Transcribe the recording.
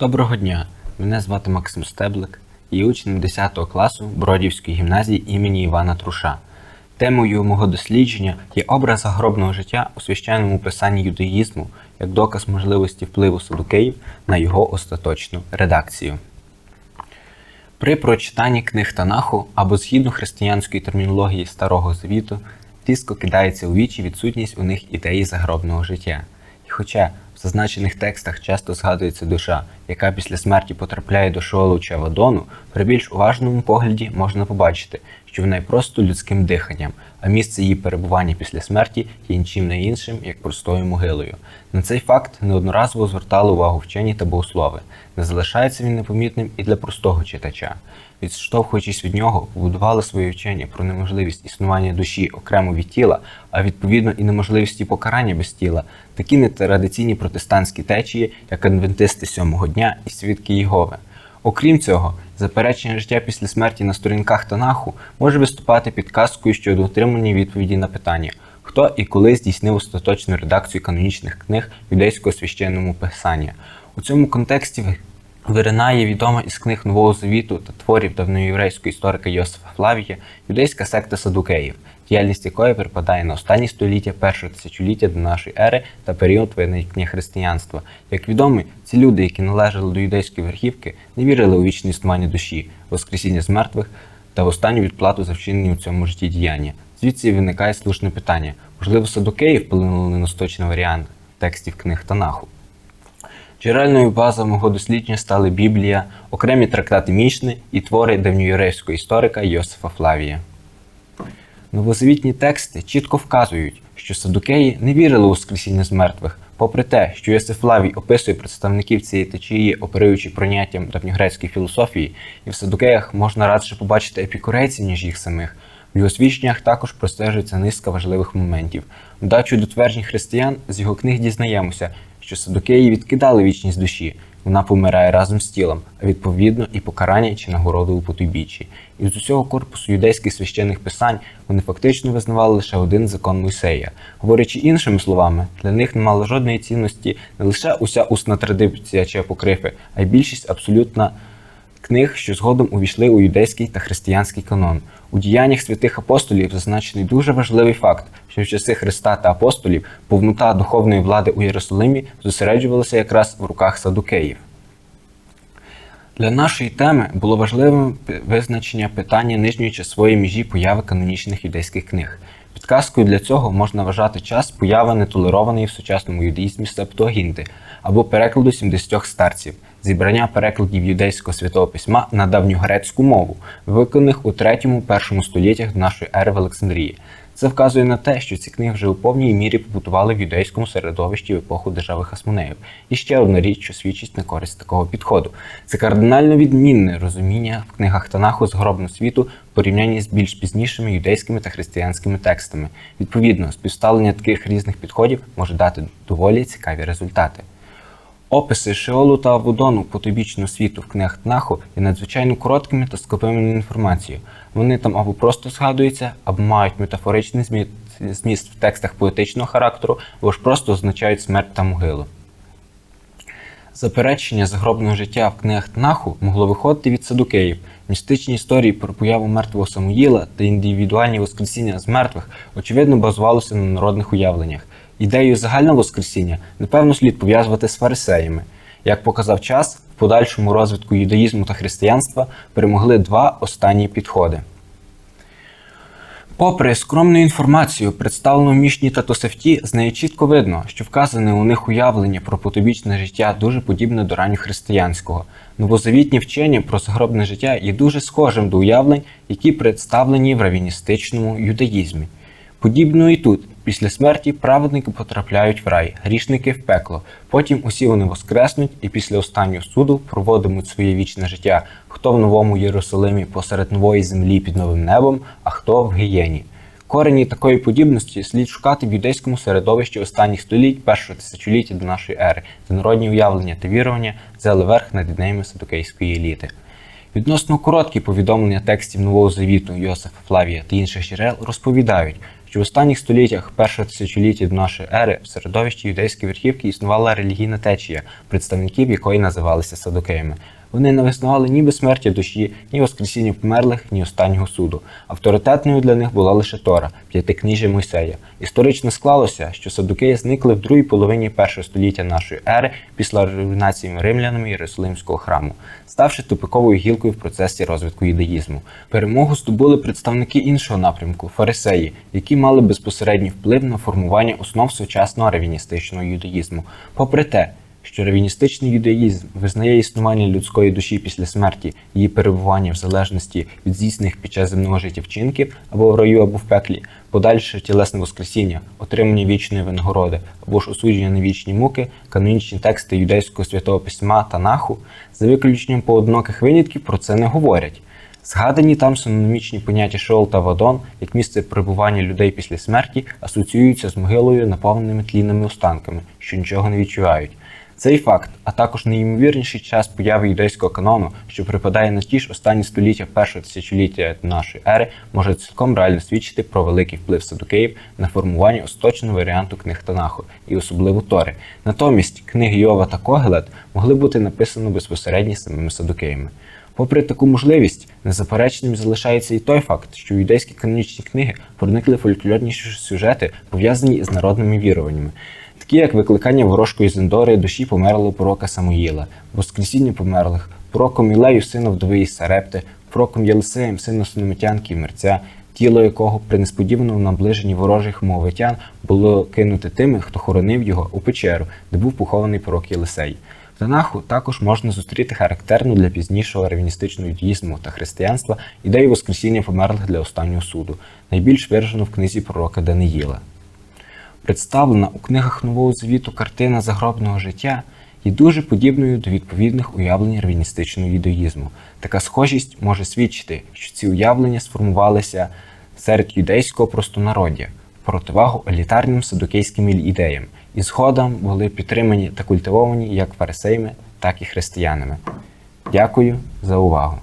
Доброго дня! Мене звати Максим Стеблик і учень 10 класу Бродівської гімназії імені Івана Труша. Темою мого дослідження є образ загробного життя у священному писанні юдаїзму як доказ можливості впливу садукеїв на його остаточну редакцію. При прочитанні книг Танаху або згідно християнської термінології Старого Завіту різко кидається у вічі відсутність у них ідеї загробного життя. І хоча в зазначених текстах часто згадується душа, яка після смерті потрапляє до шолу чи Авадону, при більш уважному погляді можна побачити, що вона є просто людським диханням, а місце її перебування після смерті є нічим не іншим, як простою могилою. На цей факт неодноразово звертали увагу вчені та богослови. Не залишається він непомітним і для простого читача. Відштовхуючись від нього, побудували своє вчення про неможливість існування душі окремо від тіла, а відповідно і неможливості покарання без тіла, такі нетрадиційні протестантські течії, як адвентисти сьомого дня і свідки Єгови. Окрім цього, заперечення життя після смерті на сторінках Танаху може виступати підказкою щодо отримання відповіді на питання, хто і коли здійснив остаточну редакцію канонічних книг юдейського священному писання. У цьому контексті виринає відома із книг Нового Завіту та творів давноєврейського історика Йосифа Флавія юдейська секта Садукеїв, діяльність якої припадає на останні століття першого тисячоліття до нашої ери та період виникнення християнства. Як відомо, ці люди, які належали до юдейської верхівки, не вірили у вічне існування душі, воскресіння з мертвих та в останню відплату за вчинені у цьому житті діяння. Звідси виникає слушне питання: можливо, Садукеї вплинули на остаточний варіант текстів книг Танаху. Джерельною базою мого дослідження стали Біблія, окремі трактати Мішни і твори давньоєврейського історика Йосифа Флавія. Новозавітні тексти чітко вказують, що садукеї не вірили у воскресіння з мертвих, попри те, що Йосиф Флавій описує представників цієї течії, оперуючи поняттям давньогрецької філософії, і в садукеях можна радше побачити епікурейців, ніж їх самих. В його свідченнях також простежується низка важливих моментів. Вдачу до тверджень християн з його книг дізнаємося, що садукеї відкидали вічність душі, вона помирає разом з тілом, а відповідно і покарання чи нагороду у потойбіччі. І з усього корпусу юдейських священних писань вони фактично визнавали лише один закон Мойсея. Говорячи іншими словами, для них не мало жодної цінності не лише уся усна традиція чи апокрифи, а й більшість абсолютна книг, що згодом увійшли у юдейський та християнський канон. У діяннях святих апостолів зазначений дуже важливий факт, що в часи Христа та апостолів повнота духовної влади у Єрусалимі зосереджувалася якраз в руках садукеїв. Для нашої теми було важливим визначення питання нижньої часової межі появи канонічних юдейських книг. Підказкою для цього можна вважати час появи нетолерованої в сучасному юдаїзмі септуагінти або перекладу 70 старців, зібрання перекладів юдейського святого письма на давньогрецьку мову, виконаних у 3-1 століттях до нашої ери в Олександрії. Це вказує на те, що ці книги вже у повній мірі побутували в юдейському середовищі в епоху держави Хасмонеїв. І ще одна річ, що свідчить на користь такого підходу. Це кардинально відмінне розуміння в книгах Танаху згробного світу в порівнянні з більш пізнішими юдейськими та християнськими текстами. Відповідно, співставлення таких різних підходів може дати доволі цікаві результати. Описи Шеолу та Авудону потойбічного світу в книгах Тнаху є надзвичайно короткими та скопими інформацією. Вони там або просто згадуються, або мають метафоричний зміст в текстах поетичного характеру, або ж просто означають смерть та могилу. Заперечення загробного життя в книгах Тнаху могло виходити від садукеїв. Містичні історії про появу мертвого Самуїла та індивідуальні воскресіння з мертвих очевидно базувалися на народних уявленнях. Ідею загального воскресіння, напевно, слід пов'язувати з фарисеями. Як показав час, в подальшому розвитку юдаїзму та християнства перемогли два останні підходи. Попри скромну інформацію, представлену в Мішні та Тосефті, з неї чітко видно, що вказане у них уявлення про потобічне життя дуже подібне до ранньохристиянського. Новозавітні вчення про загробне життя є дуже схожим до уявлень, які представлені в равіністичному юдаїзмі. Подібно і тут, після смерті праведники потрапляють в рай, грішники в пекло. Потім усі вони воскреснуть і після останнього суду проводимуть своє вічне життя, хто в новому Єрусалимі посеред нової землі під новим небом, а хто в гієні. Корені такої подібності слід шукати в юдейському середовищі останніх століть першого тисячоліття до нашої ери, де народні уявлення та вірування взяли верх над ідеями садокейської еліти. Відносно короткі повідомлення текстів Нового Завіту Йосифа Флавія та інших джерел розповідають, що в останніх століттях перших тисячоліття до нашої ери в середовищі юдейської верхівки існувала релігійна течія, представників якої називалися садокеями. Вони не визнавали ні безсмертя душі, ні воскресіння померлих, ні останнього суду. Авторитетною для них була лише Тора, п'ятикніжжя Мойсея. Історично склалося, що садукеї зникли в другій половині першого століття нашої ери після руйнації римлянами Єрусалимського храму, ставши тупиковою гілкою в процесі розвитку юдаїзму. Перемогу здобули представники іншого напрямку фарисеї, які мали безпосередній вплив на формування основ сучасного ревіністичного юдаїзму. Попри те, що ревіністичний юдаїзм визнає існування людської душі після смерті, її перебування в залежності від здійснених під час земного життя вчинків або в раю, або в пеклі, подальше тілесне воскресіння, отримання вічної винагороди або ж осудження на вічні муки, канонічні тексти юдейського святого письма та наху, за виключенням поодиноких винятків про це не говорять. Згадані там синонімічні поняття Шеол та Вадон, як місце перебування людей після смерті, асоціюються з могилою, наповненими тлінними останками, що нічого не відчувають. Цей факт, а також найімовірніший час появи юдейського канону, що припадає на ті ж останні століття першого тисячоліття нашої ери, може цілком реально свідчити про великий вплив садукеїв на формування остаточного варіанту книг Танаху і особливо Тори. Натомість книги Йова та Когелет могли бути написані безпосередньо самими садукеями. Попри таку можливість, незаперечним залишається і той факт, що в юдейські канонічні книги проникли фольклорні сюжети, пов'язані із народними віруваннями, такі як викликання ворожкої Зендори душі померлого пророка Самуїла, воскресіння померлих, пророком Ілею, сина вдови із Сарепти, пророком Єлисеєм, сина Сономитянки і мерця, тіло якого при несподіваному наближенні ворожих мовитян було кинуте тими, хто хоронив його у печеру, де був похований пророк Єлисей. В Танаху також можна зустріти характерну для пізнішого ревіністичного юдіїзму та християнства ідею воскресіння померлих для останнього суду, найбільш виражену в книзі пророка Даниїла. Представлена у книгах Нового Завіту картина загробного життя є дуже подібною до відповідних уявлень ревіністичного юдаїзму. Така схожість може свідчити, що ці уявлення сформувалися серед юдейського простонароддя противагу елітарним садокейським ідеям і згодом були підтримані та культивовані як фарисеями, так і християнами. Дякую за увагу!